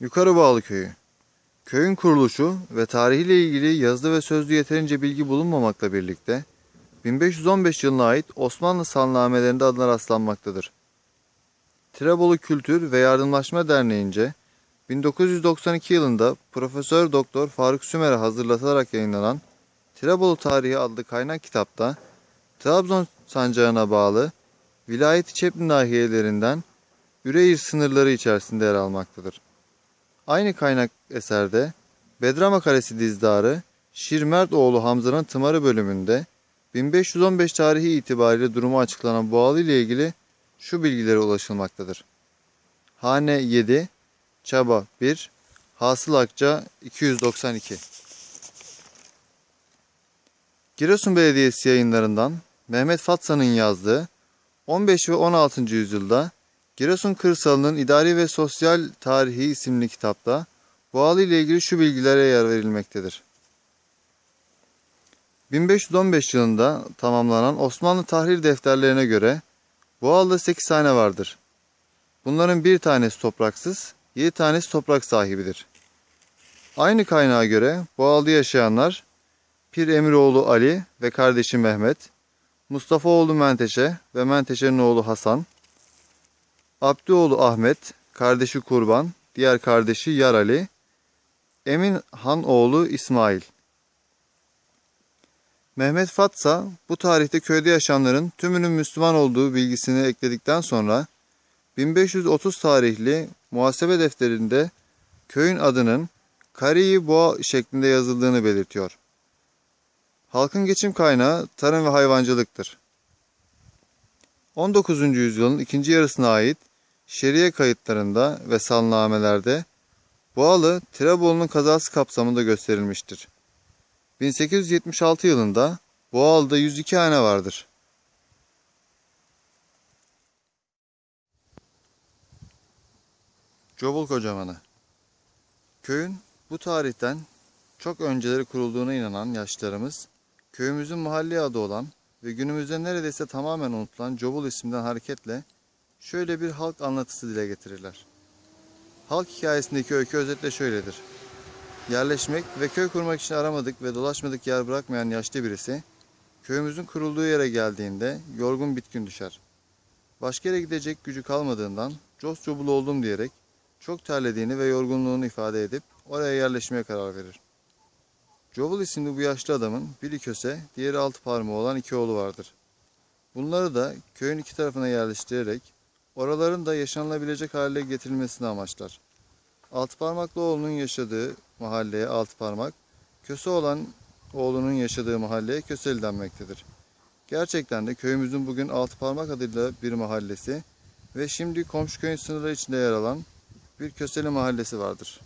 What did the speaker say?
Yukarıbağlı Köyü Köyün kuruluşu ve tarihiyle ilgili yazılı ve sözlü yeterince bilgi bulunmamakla birlikte 1515 yılına ait Osmanlı salnamelerinde adına rastlanmaktadır. Tirebolu Kültür ve Yardımlaşma Derneği'nce 1992 yılında Profesör Doktor Faruk Sümer'e hazırlatılarak yayınlanan Tirebolu Tarihi adlı kaynak kitapta Trabzon sancağına bağlı vilayet Çepni nahiyelerinden Üreyir sınırları içerisinde yer almaktadır. Aynı kaynak eserde Bedrama Kalesi dizdarı Şirmertoğlu Hamza'nın tımarı bölümünde 1515 tarihi itibariyle durumu açıklanan Boğalı ile ilgili şu bilgilere ulaşılmaktadır. Hane 7, Çaba 1, Hasıl Akça 292. Giresun Belediyesi yayınlarından Mehmet Fatsa'nın yazdığı 15 ve 16. yüzyılda Giresun Kırsalı'nın İdari ve Sosyal Tarihi isimli kitapta Boğalı ile ilgili şu bilgilere yer verilmektedir. 1515 yılında tamamlanan Osmanlı tahrir defterlerine göre Boğalı'da 8 tane vardır. Bunların bir tanesi topraksız, 7 tanesi toprak sahibidir. Aynı kaynağa göre Boğalı'da yaşayanlar Pir Emiroğlu Ali ve kardeşi Mehmet, Mustafaoğlu Menteşe ve Menteşe'nin oğlu Hasan, Abdioğlu Ahmet, kardeşi Kurban, diğer kardeşi Yar Ali, Emin Han oğlu İsmail. Mehmet Fatsa bu tarihte köyde yaşayanların tümünün Müslüman olduğu bilgisini ekledikten sonra 1530 tarihli muhasebe defterinde köyün adının Kariyi Boğa şeklinde yazıldığını belirtiyor. Halkın geçim kaynağı tarım ve hayvancılıktır. 19. yüzyılın ikinci yarısına ait şeriye kayıtlarında ve salnamelerde Boğalı, Tirebolu'nun kazası kapsamında gösterilmiştir. 1876 yılında Boğalı'da 102 hane vardır. Cobul Kocamanı Köyün bu tarihten çok önceleri kurulduğuna inanan yaşlarımız, köyümüzün mahalli adı olan ve günümüzde neredeyse tamamen unutulan Cobul isminden hareketle şöyle bir halk anlatısı dile getirirler. Halk hikayesindeki öykü özetle şöyledir. Yerleşmek ve köy kurmak için aramadık ve dolaşmadık yer bırakmayan yaşlı birisi, köyümüzün kurulduğu yere geldiğinde yorgun bitkin düşer. Başka yere gidecek gücü kalmadığından cos cobul oldum diyerek çok terlediğini ve yorgunluğunu ifade edip oraya yerleşmeye karar verir. Cobul isimli bu yaşlı adamın biri köse, diğeri altı parmağı olan iki oğlu vardır. Bunları da köyün iki tarafına yerleştirerek oraların da yaşanılabilecek hale getirilmesini amaçlar. Altı parmaklı oğlunun yaşadığı mahalleye altı parmak, köse olan oğlunun yaşadığı mahalleye köseli denmektedir. Gerçekten de köyümüzün bugün altı parmak adıyla bir mahallesi ve şimdi komşu köyün sınırları içinde yer alan bir köseli mahallesi vardır.